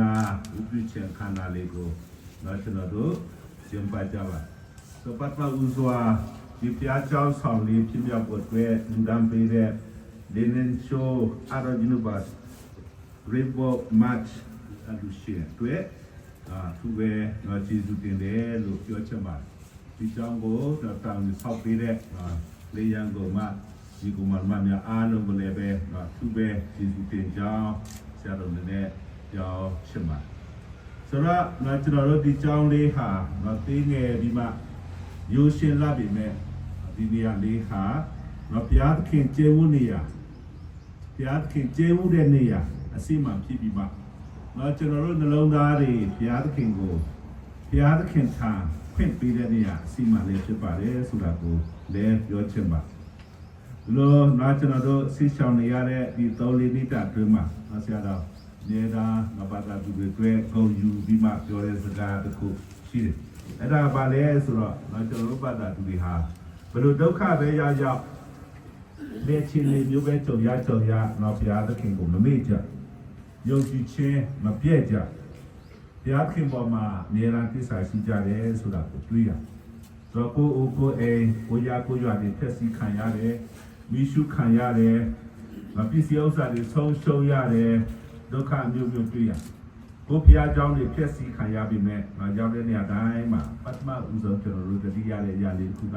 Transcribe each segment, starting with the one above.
နာဥပ္ပချေခန္ဓာလေးကိုတော့ကျွန်တော်တို့ရှင်းပြကြပါဆိုပတ်မဥစွာဒီပြားချောင်းဆောင်လေးဖြစ်မြောက်ဖို့အတွက်လူဒန်းပေးတဲ့ Lenin Show Arojinubas Rainbow March အလူရှင်အတွက်အာသူပဲတော့ကျေးဇူးတင်တယ်လို့ပြောချင်ပါတယ်ဒီကြောင့်ကိုတော့တောင်းဆောက်ပေးတဲ့အာလေယံကိုမှဒီကုမ္မာမများအားလုံးကိုလည်းပဲတော့သူပဲကျေးဇူးတင်ကြောင်းဆရာတော် နဲ့ပြောချင်ပါတယ်ဆိုတော့တော့ကျွန်တော်တို့ဒီကြောင်းလေးဟာတော့သေးငယ်ဒီမှာရိုးရှင်းလာပြီမဲ့ဒီနေရာလေးဟာတော့ဘုရားသခင်ကျေးဇူးနေရာဘုရားသခင်ကျေးဇူးတဲ့နေရာအစီအမံဖြစ်ပြီးမှတော့ကျွန်တော်တို့နှလုံးသားတွေဘုရားသခင်ကိုဘုရားသခင်ထံဖွင့်ပေးတဲ့နေရာအစီအမံလေးဖြစ်ပါတယ်ဆိုတာကိုလည်းပြောချင်ပါလို့တော့ကျွန်တော်တို့ဆိရှောင်နေရတဲ့ဒီသုံးလေးနှစ်တာအတွင်းမှာအဆရာတော် နေတာငဘာသာသူတွေတွေ့ဂုံယူပြီးမှပြောတဲ့စကားတစ်ခုရှိတယ်အဲ့ဒါဘာလဲဆိုတော့တော့ကျွန်တော်တို့ဘာသာသူတွေဟာဘယ်လိုဒုက္ခပဲရောက်ရောက်လက်ချင်းလေးမျိုးပဲကြုံရကြုံရတော့ဘုရားသခင်ကိုမမေ့ကြယုံကြည်ခြင်းမပြည့်ကြဘုရားခင်ပေါ်မှာနေရာသစ္စာရှိကြတယ်ဆိုတာကိုတွေးရတော့ကိုအိုကိုအိမ်ကိုရကိုရွာတွေဖျက်ဆီးခံရတယ်မိရှုခံရတယ်မပစ္စည်းဥစ္စာတွေဆုံးရှုံးရတယ် ဒုက္ခမျိုးမျိုးတွေးရကိုဘုရားကြောင့်တွေဖျက်ဆီးခံရပြီမဲ့ငါရောက်တဲ့နေရာတိုင်းမှာပထမဦးဆုံးကျွန်တော်တို့တတိယရဲ့အရာလေးတစ်ခုက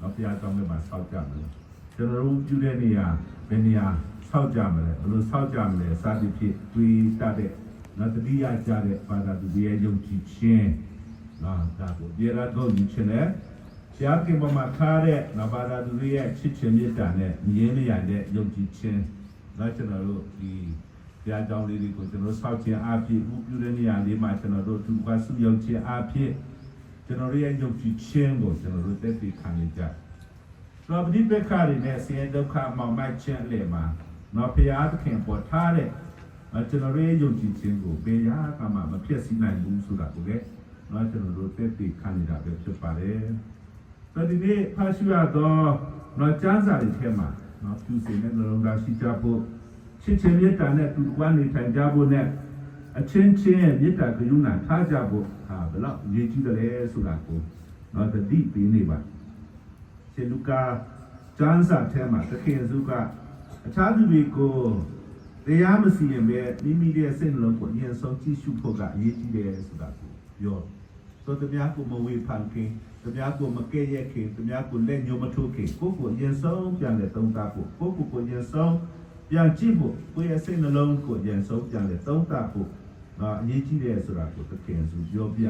ဘုရားကြောင့်ပဲမှာဆောက်ကြမယ်ကျွန်တော်တို့ပြုတဲ့နေရာဘယ်နေရာဆောက်ကြမလဲဘယ်လိုဆောက်ကြမလဲစသဖြင့်တွေးတတ်တဲ့နောက်တတိယကြတဲ့ဘာသာသူတွေရဲ့ယုံကြည်ခြင်းနော်ဒါကိုဒီရတော့ယူခြင်းနဲ့ဆရာကမမထားတဲ့နဘာသာသူတွေရဲ့ချစ်ခြင်းမေတ္တာနဲ့မြင်းလျက်တဲ့ယုံကြည်ခြင်းတော့ကျွန်တော်တို့ဒီ ဘုရားကြောင့်လေးတွေကိုကျွန်တော်ဆောက်ခြင်းအဖြစ်ဥပြုတဲ့နေရာလေးမှာကျွန်တော်တို့သူကစုယုံခြင်းအဖြစ်ကျွန်တော်တို့ရဲ့ယုံကြည်ခြင်းကိုကျွန်တော်တို့တက်တည်ခံနေကြတယ်တော့ပဋိပက္ခတွေနဲ့ဆင်းရဲဒုက္ခမောင်မိုက်ခြင်းအလယ်မှာတော့ဘုရားသခင်ပေါ်ထားတဲ့အဲကျွန်တော်ရဲ့ယုံကြည်ခြင်းကိုဘယ်ရာကမှမဖြစ်စီနိုင်ဘူးဆိုတာကိုလည်းတော့ကျွန်တော်တို့တက်တည်ခံနေတာပဲဖြစ်ပါတယ်။ဆိုဒီနေ့ဖတ်ရှုရတော့တော့ကျမ်းစာတွေထဲမှာတော့ပြုစင်တဲ့နှလုံးသားရှိကြဖို့ ချစ်ခြင်းမေတ္တာနဲ့တူကွမ်းနေထိုင်ကြဖို့နဲ့အချင်းချင်းရဲ့မေတ္တာကရုဏာထားကြဖို့ဟာဘယ်လောက်အရေးကြီးတယ်လဲဆိုတာကိုတော့တတိပေးနေပါရှင်လူကာကျမ်းစာထဲမှာသခင်စုကအခြားသူတွေကိုတရားမစီရင်ပဲမိမိရဲ့စိတ်နှလုံးကိုအရင်ဆုံးကြည့်ရှုဖို့ကအရေးကြီးတယ်ဆိုတာကိုပြောဆိုတမယာကိုမဝေဖန်ခင်တမယာကိုမကဲ့ရဲ့ခင်တမယာကိုလက်ညှိုးမထိုးခင်ကိုယ့်ကိုအရင်ဆုံးပြန်လဲသုံးသပ်ဖို့ကိုယ့်ကိုယ်ကိုအရင်ဆုံး ပြန်ကြည့်ဖို့ကိုယ့်ရဲ့စိတ်နှလုံးကိုအရင်ဆုံးပြန်လဲသုံးသပ်ဖို့ဒါအရေးကြီးတယ်ဆိုတာကိုသခင်စုပြောပြ